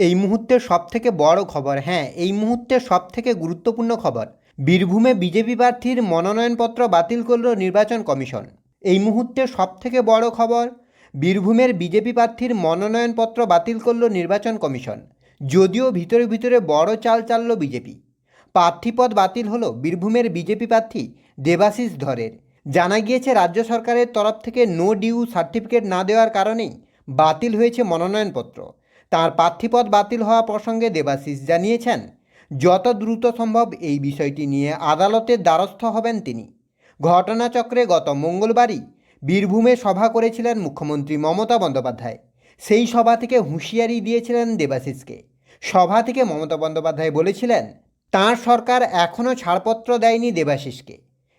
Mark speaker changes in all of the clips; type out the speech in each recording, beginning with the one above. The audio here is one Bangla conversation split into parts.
Speaker 1: এই মুহূর্তের সবথেকে বড় খবর হ্যাঁ এই মুহূর্তের সবথেকে গুরুত্বপূর্ণ খবর, বীরভূমে বিজেপি প্রার্থীর মনোনয়নপত্র বাতিল করল নির্বাচন কমিশন। এই মুহূর্তের সবথেকে বড় খবর, বীরভূমের বিজেপি প্রার্থীর মনোনয়নপত্র বাতিল করল নির্বাচন কমিশন, যদিও ভিতরে ভিতরে বড় চাল চালল বিজেপি। প্রার্থীপদ বাতিল হলো বীরভূমের বিজেপি প্রার্থী দেবাশিস ধরের। জানা গিয়েছে, রাজ্য সরকারের তরফ থেকে নো ডিউ সার্টিফিকেট না দেওয়ার কারণেই বাতিল হয়েছে মনোনয়নপত্র। তার প্রার্থীপদ বাতিল হওয়া প্রসঙ্গে দেবাশিস জানিয়েছেন, যত দ্রুত সম্ভব এই বিষয়টি নিয়ে আদালতের দ্বারস্থ হবেন তিনি। ঘটনাচক্রে গত মঙ্গলবারই বীরভূমে সভা করেছিলেন মুখ্যমন্ত্রী মমতা বন্দ্যোপাধ্যায়। সেই সভা থেকে হুঁশিয়ারি দিয়েছিলেন দেবাশিসকে। সভা থেকে মমতা বন্দ্যোপাধ্যায় বলেছিলেন, তাঁর সরকার এখনও ছাড়পত্র দেয়নি দেবাশিসকে।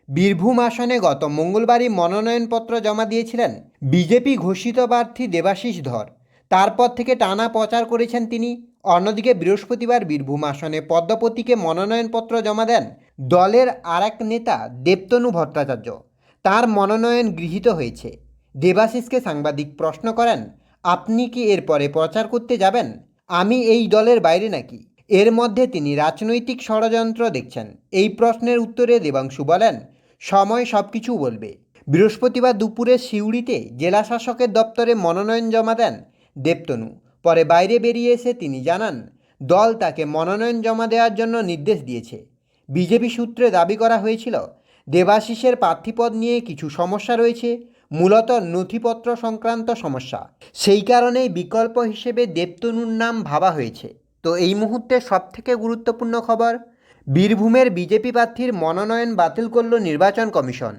Speaker 1: বীরভূম আসনে গত মঙ্গলবারই মনোনয়নপত্র জমা দিয়েছিলেন বিজেপি ঘোষিত প্রার্থী দেবাশিস ধর। তারপর থেকে টানা প্রচার করেছেন তিনি। অন্যদিকে বৃহস্পতিবার বীরভূম আসনে পদ্মপতিকে মনোনয়নপত্র জমা দেন দলের আরেক নেতা দেবতনু ভট্টাচার্য। তার মনোনয়ন গৃহীত হয়েছে। দেবাশিসকে সাংবাদিক প্রশ্ন করেন, আপনি কি এরপরে প্রচার করতে যাবেন? আমি এই দলের বাইরে নাকি? এর মধ্যে তিনি রাজনৈতিক ষড়যন্ত্র দেখছেন। এই প্রশ্নের উত্তরে দেবাংশু বলেন, সময় সব কিছু বলবে। বৃহস্পতিবার দুপুরে সিউড়িতে জেলা শাসকের দপ্তরে মনোনয়ন জমা দেন দেবতনু। পরে বাইরে বেরিয়ে এসে তিনি জানান, দল তাকে মনোনয়ন জমা দেওয়ার জন্য নির্দেশ দিয়েছে। বিজেপি সূত্রে দাবি করা হয়েছিল, দেবাশিসের প্রার্থীপদ নিয়ে কিছু সমস্যা রয়েছে, মূলত নথিপত্র সংক্রান্ত সমস্যা। সেই কারণেই বিকল্প হিসেবে দেবতনুর নাম ভাবা হয়েছে। তো এই মুহূর্তে সবথেকে গুরুত্বপূর্ণ খবর, বীরভূমের বিজেপি প্রার্থীর মনোনয়ন বাতিল করল নির্বাচন কমিশন।